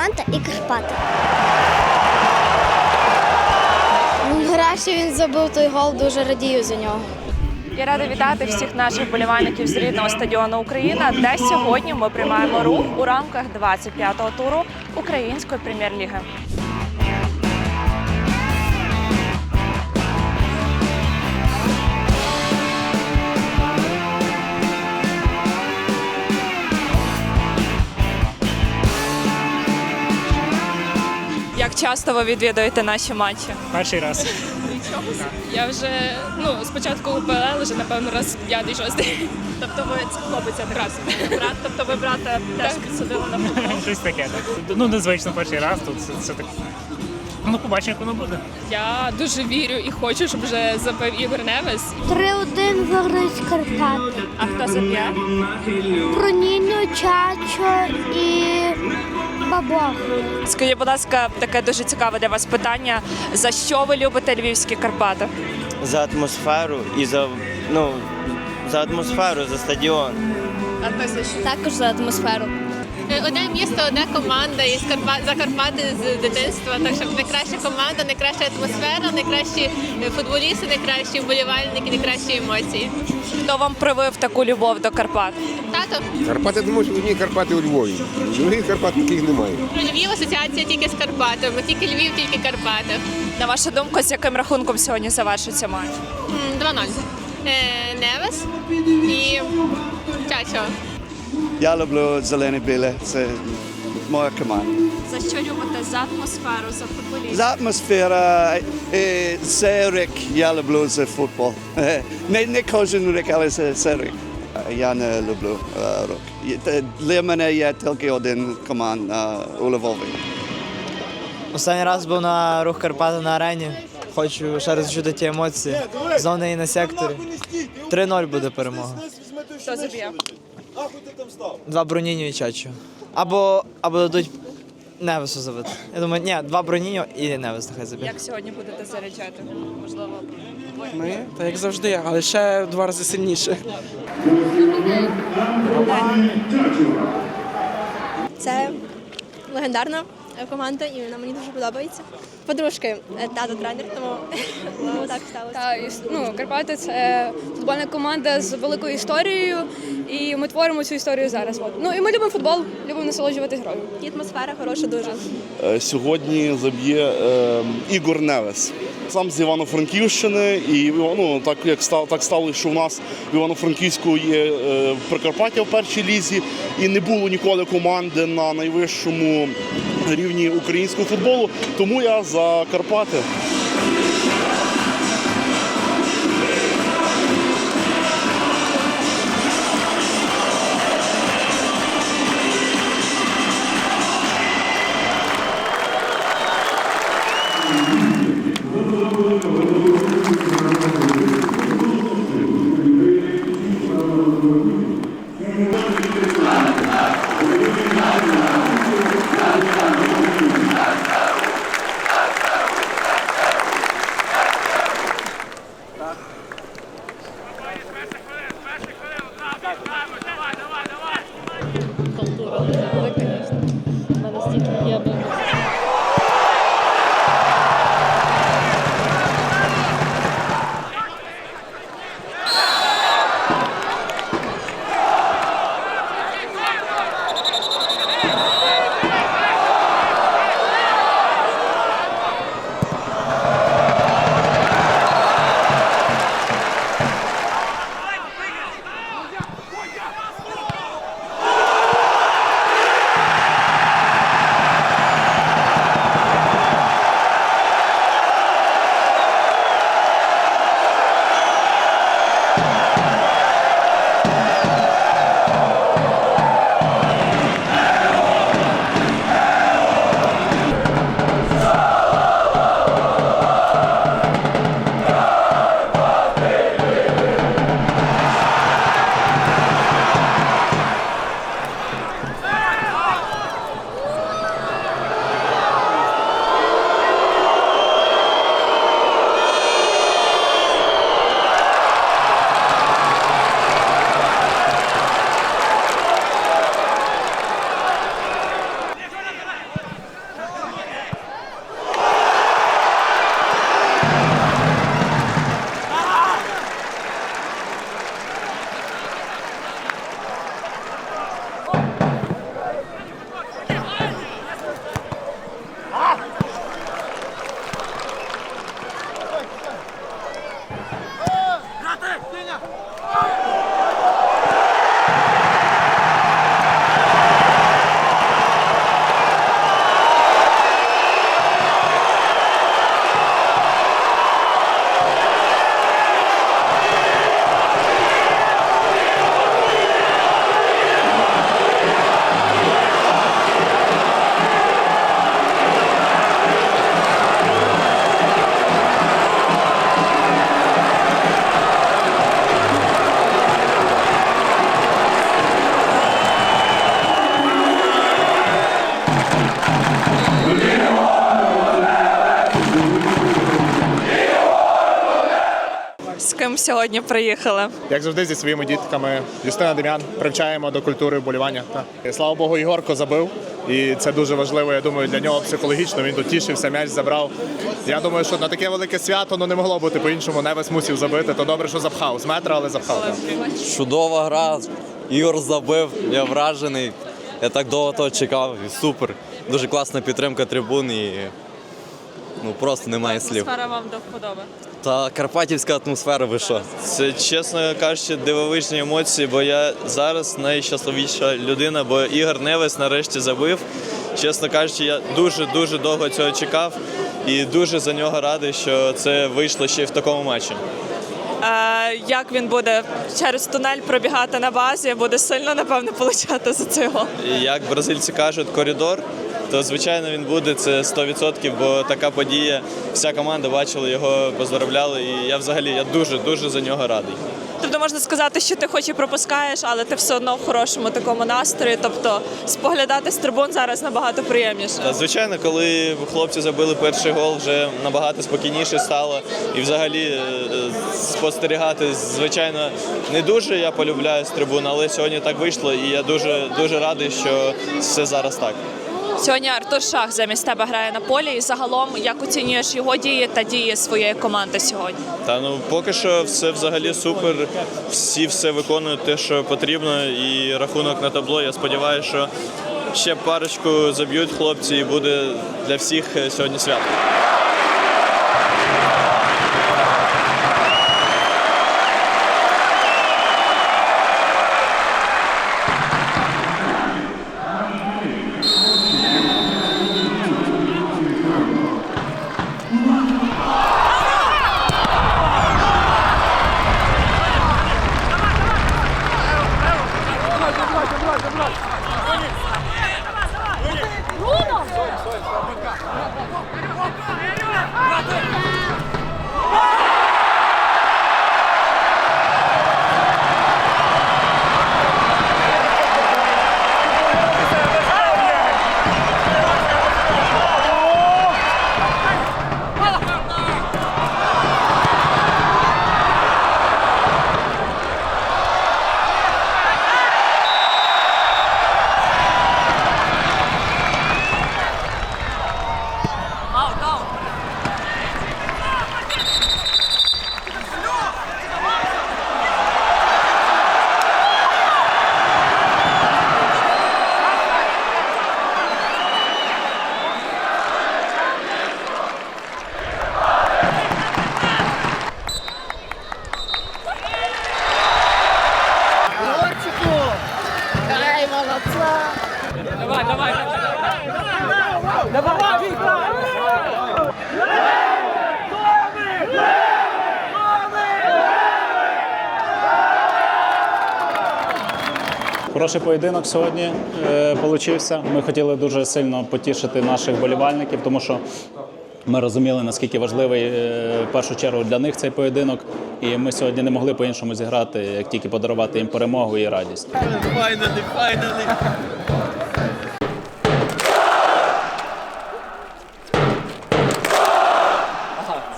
команда і Карпати. Нарешті він забив той гол, дуже радію за нього. Я рада вітати всіх наших вболівальників з рідного стадіону Україна, де сьогодні ми приймаємо рух у рамках 25-го туру Української прем'єр-ліги. Як часто ви відвідуєте наші матчі? Перший раз. Я вже ну спочатку УПЛ, вже напевно раз п'ятий шостий. Тобто ви це хлопець якраз брат, тобто ви брата теж підсадили на футбол. Щось таке. Так. Ну, незвично перший раз, тут це, це так. Ну, побачимо, як воно буде. Я дуже вірю і хочу, щоб вже забив Ігор Невес. 3-1 виграють Карпати. А хто заб'є? Проніньо, Чачо і Бабах. Скажіть, будь ласка, таке дуже цікаве для вас питання. За що ви любите львівські Карпати? за атмосферу і за ну за атмосферу, за стадіон. Також за атмосферу. Одне місто, одна команда із Карпа... Закарпати з дитинства. Так що найкраща команда, найкраща атмосфера, найкращі футболісти, найкращі вболівальники, найкращі емоції. Хто вам привив таку любов до Карпат? Тато Карпати думаю, що одні Карпати у Львові. Других Карпат таких немає. Львів асоціація тільки з Карпатами, тільки Львів, тільки Карпати. На вашу думку, з яким рахунком сьогодні завершиться матч? 2-0. Е, Невес і Чачо. Я люблю зелене біле, це моя команда. За що любите? За атмосферу, за футболістів? За атмосфера, е, це рік, я люблю за футбол. Е, Не, не кожен рік, але це, це рік. Я не люблю рок. Для мене є тільки один команд у Львові. Останній раз був на рух Карпати на арені. Хочу ще раз відчути ті емоції. Знову і на секторі. 3-0 буде перемога. Хто заб'є? Два броніньо і чачу. Або, або дадуть Невесу забити. Я думаю, ні, два броніньо і Невес нехай заб'є. Як сьогодні будете заряджати? Можливо, Ми, та як завжди, але ще в два рази сильніше. Це легендарна команда, і вона мені дуже подобається. Подружки е, тато тренер, тому, так сталося. Та ну, Карпати це футбольна команда з великою історією, і ми творимо цю історію зараз. Ну і ми любимо футбол, любимо насолоджуватись грою. І атмосфера хороша дуже. Сьогодні заб'є е, Ігор Невес. Сам з Івано-Франківщини, і ну так як стало, так сталося, що в нас в Івано-Франківську є е, Прикарпаття в першій лізі, і не було ніколи команди на найвищому рівні українського футболу. Тому я за Карпати. Ким сьогодні приїхали? Як завжди, зі своїми дітками Юстина Дем'ян привчаємо до культури вболівання. Слава Богу, Ігорко забив. І це дуже важливо. Я думаю, для нього психологічно. Він тут тішився, м'яч забрав. Я думаю, що на таке велике свято ну, не могло бути по-іншому. Невес мусив забити. То добре, що запхав з метра, але запхав. так. Чудова гра. Ігор забив, я вражений. Я так довго того чекав. І супер. Дуже класна підтримка трибун і ну просто немає слів. Атмосфера вам до вподоби. Та карпатівська атмосфера, ви що? Це, чесно кажучи, дивовижні емоції, бо я зараз найщасливіша людина, бо Ігор Невес нарешті забив. Чесно кажучи, я дуже-дуже довго цього чекав і дуже за нього радий, що це вийшло ще й в такому матчі. Е, як він буде через тунель пробігати на базі, буде сильно, напевно, получати за. І як бразильці кажуть, коридор, то звичайно він буде це 100%, бо така подія. Вся команда бачила його, поздравляли. І я взагалі я дуже дуже за нього радий. Тобто можна сказати, що ти хоч і пропускаєш, але ти все одно в хорошому такому настрої. Тобто споглядати з трибун зараз набагато приємніше. Звичайно, коли хлопці забили перший гол, вже набагато спокійніше стало. І взагалі е, спостерігати, звичайно, не дуже я полюбляю з трибун, але сьогодні так вийшло, і я дуже дуже радий, що все зараз так. Сьогодні Артур Шах замість тебе грає на полі. І загалом як оцінюєш його дії та дії своєї команди сьогодні? Та ну поки що все взагалі супер. Всі все виконують те, що потрібно, і рахунок на табло. Я сподіваюся, що ще парочку заб'ють хлопці, і буде для всіх е, сьогодні свято. Хороший поєдинок сьогодні е. Ми хотіли дуже сильно потішити наших болівальників, тому що ми розуміли, наскільки важливий е, в першу чергу для них цей поєдинок. І ми сьогодні не могли по-іншому зіграти, як тільки подарувати їм перемогу і радість. Finally, finally.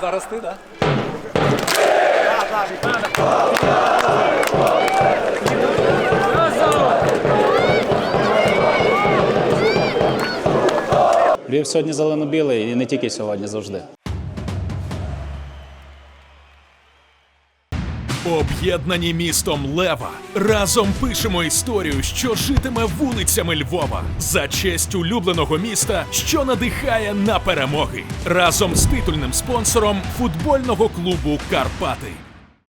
Зараз ти, так? Львів сьогодні зелено-білий і не тільки сьогодні, завжди. Об'єднані містом Лева разом пишемо історію, що житиме вулицями Львова за честь улюбленого міста, що надихає на перемоги разом з титульним спонсором футбольного клубу Карпати.